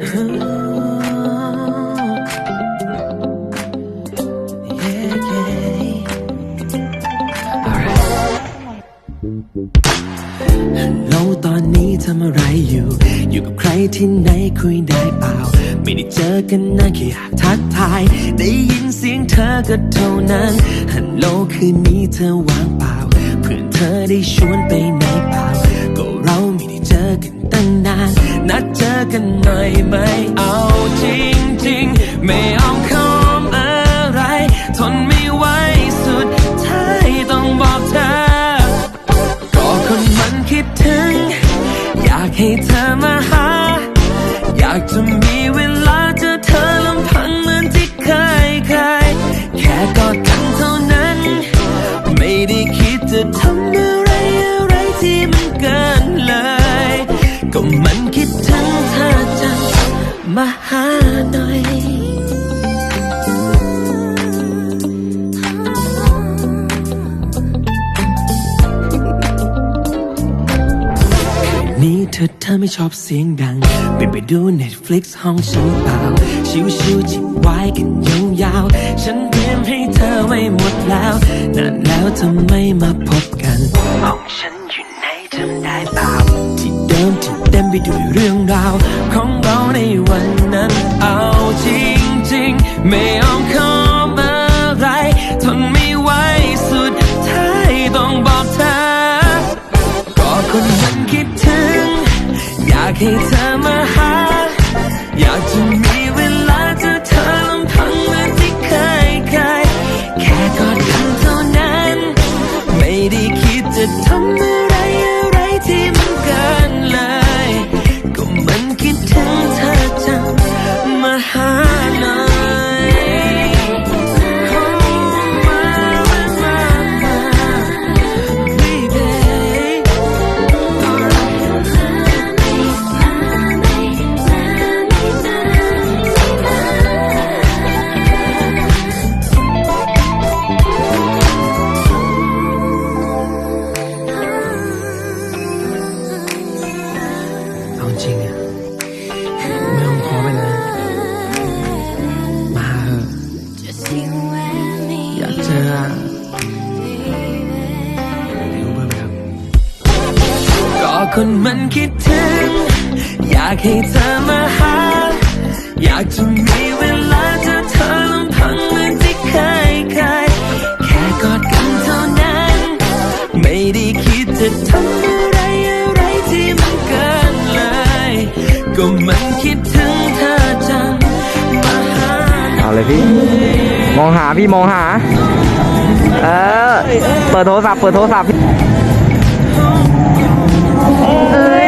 嘿。แล้วตอนนี้ทำอะไรอยู่ อยู่กับใครที่ไหนคุยได้เปล่า ไม่ได้เจอกันนานแค่อยากทักทาย ได้ยินเสียงเธอก็เท่านั้น ฮัลโหลคืนนี้เธอว่างเปล่า เพื่อนเธอได้ชวนไปไหนเปล่า ก็เราไม่ได้เจอกันตั้งนาน นัดเจอกันหน่อยไหม ให้เธอมาหา อยากจะมีเวลาเจอเธอลำพังเหมือนที่เคยเคยแค่กอดกันเท่านั้น ไม่ได้คิดจะทำอะไรอะไรที่มันเกินเลย ก็มันคิดถึงเธอจังมาหาหน่อย นี้เธอเธอไม่ชอบเสียงดังไปไปดู Netflix ห้องฉันเปล่า ชิวๆจิบไว้กันยาวๆ ฉันเตรียมให้เธอไว้หมดแล้วนานแล้วทำไมมาพบกันห้องฉันอยู่ไหนจำได้เปล่า ที่เดิมที่เต็มไปด้วยเรื่องราว ของเราในวันนั้นเอาจริงๆ ไม่ยอมขอมา อยาก เอาจริงอะไม่ต้องขอไปนะ มาเถอะอยากเจอก็คนมันคิดถึง อยากให้เธอมาหา อยากจะมีเวลา ก็มันคิดถึงเธอจังมาหาเอาเลยพี่ มองหาพี่มองหา เออ เปิดโทรศัพท์เปิดโทรศัพท์พี่คุย